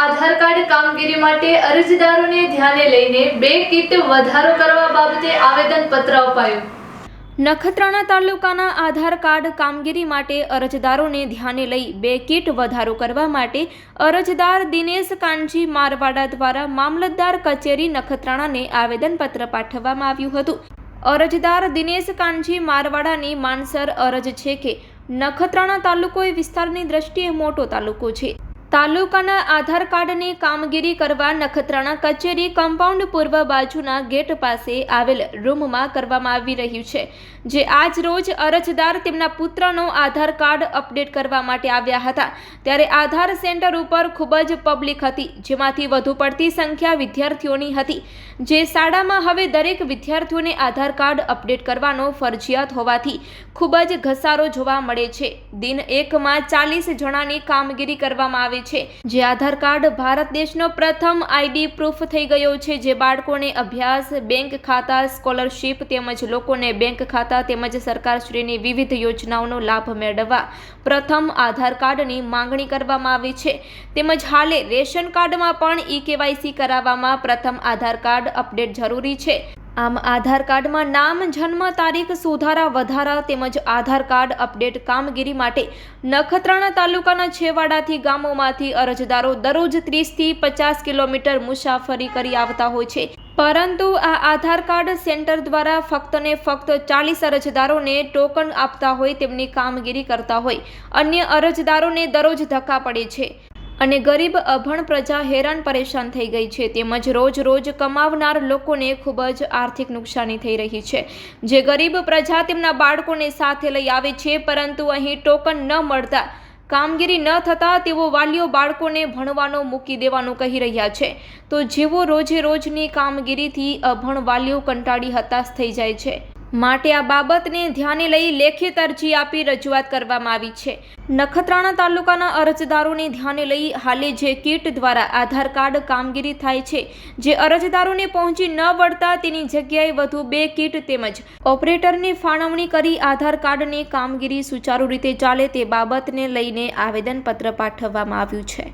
આધાર card કામગીરી માટે અરજદારોને ધ્યાને લઈને બે કીટ વધારો કરવા બાબતે આવેદનપત્ર અપાયું. નખત્રાણા તાલુકાના આધાર કાર્ડ કામગીરી માટે અરજદારોને ધ્યાને લઈ બે કીટ વધારો કરવા માટે અરજદાર દિનેશ કાનજી મારવાડા દ્વારા મામલતદાર કચેરી નખત્રાણાને આવેદનપત્ર પાઠવવામાં આવ્યું હતું. અરજદાર દિનેશ કાનજી મારવાડાની માનસર અરજ છે કે નખત્રાણા તાલુકો એ વિસ્તારની દ્રષ્ટિએ મોટો તાલુકો છે. તાલુકાના આધાર કાર્ડની કામગીરી કરવા નખત્રાણા કચેરી કમ્પાઉન્ડ પૂર્વ બાજુના ગેટ પાસે આવેલ રૂમમાં કરવામાં આવી રહ્યું છે, જે આજ રોજ અરજદાર તેમના પુત્રનો આધાર કાર્ડ અપડેટ કરવા માટે આવ્યા હતા. ત્યારે આધાર સેન્ટર ઉપર ખૂબ જ પબ્લિક હતી, જેમાંથી વધુ પડતી સંખ્યા વિદ્યાર્થીઓની હતી, જે શાળામાં હવે દરેક વિદ્યાર્થીઓને આધાર કાર્ડ અપડેટ કરવાનો ફરજિયાત હોવાથી ખૂબ જ ઘસારો જોવા મળે છે. દિન એકમાં ચાલીસ જણાની કામગીરી કરવામાં આવે છે. જે આધાર કાર્ડ ભારત દેશનો પ્રથમ આઈડી પ્રૂફ થઈ ગયો છે. જે બાળકોને અભ્યાસ, બેંક ખાતા, સ્કોલરશીપ તેમજ લોકોને બેંક ખાતા તેમજ સરકારશ્રીની વિવિધ યોજનાઓનો લાભ મેળવવા પ્રથમ આધાર કાર્ડની માંગણી કરવામાં આવી છે. તેમજ હાલે રેશન કાર્ડમાં પણ ઈ કેવાયસી કરાવવામાં પ્રથમ આધાર કાર્ડ અપડેટ જરૂરી છે. આમ આધાર કાર્ડમાં નામ, જન્મ, તારીખ, સુધારા, વધારા તેમજ આધાર કાર્ડ અપડેટ કામગીરી માટે નખત્રાણા તાલુકાના છેવાડાથી ગામોમાંથી અરજદારો દરરોજ ત્રીસથી પચાસ કિલોમીટર મુસાફરી કરી આવતા હોય છે. પરંતુ આ આધાર કાર્ડ સેન્ટર દ્વારા ફક્ત ને ફક્ત ચાલીસ અરજદારોને ટોકન આપતા હોય, તેમની કામગીરી કરતા હોય. અન્ય અરજદારોને દરરોજ ધક્કા પડે છે. અને ગરીબ અભણ પ્રજા હેરાન પરેશાન થઈ ગઈ છે. તેમજ રોજ રોજ કમાવનાર લોકોને ખૂબ જ આર્થિક નુકસાની થઈ રહી છે. જે ગરીબ પ્રજા તેમના બાળકોને સાથે લઈ આવે છે, પરંતુ અહીં ટોકન ન મળતા, કામગીરી ન થતાં તેઓ વાલીઓ બાળકોને ભણવાનો મૂકી દેવાનું કહી રહ્યા છે. તો જેઓ રોજે રોજની કામગીરીથી અભણ વાલીઓ કંટાળી હતાશ થઈ જાય છે. માટે આ બાબતને ધ્યાને લઈ લેખિત અરજી આપી રજૂઆત કરવામાં આવી છે. નખત્રાણા તાલુકાના અરજદારોને ધ્યાને લઈ હાલે જે કીટ દ્વારા આધાર કાર્ડ કામગીરી થાય છે, જે અરજદારોને પહોંચી ન વળતા તેની જગ્યાએ વધુ બે કીટ તેમજ ઓપરેટરની ફાળવણી કરી આધાર કાર્ડની કામગીરી સુચારુ રીતે ચાલે તે બાબતને લઈને આવેદનપત્ર પાઠવવામાં આવ્યું છે.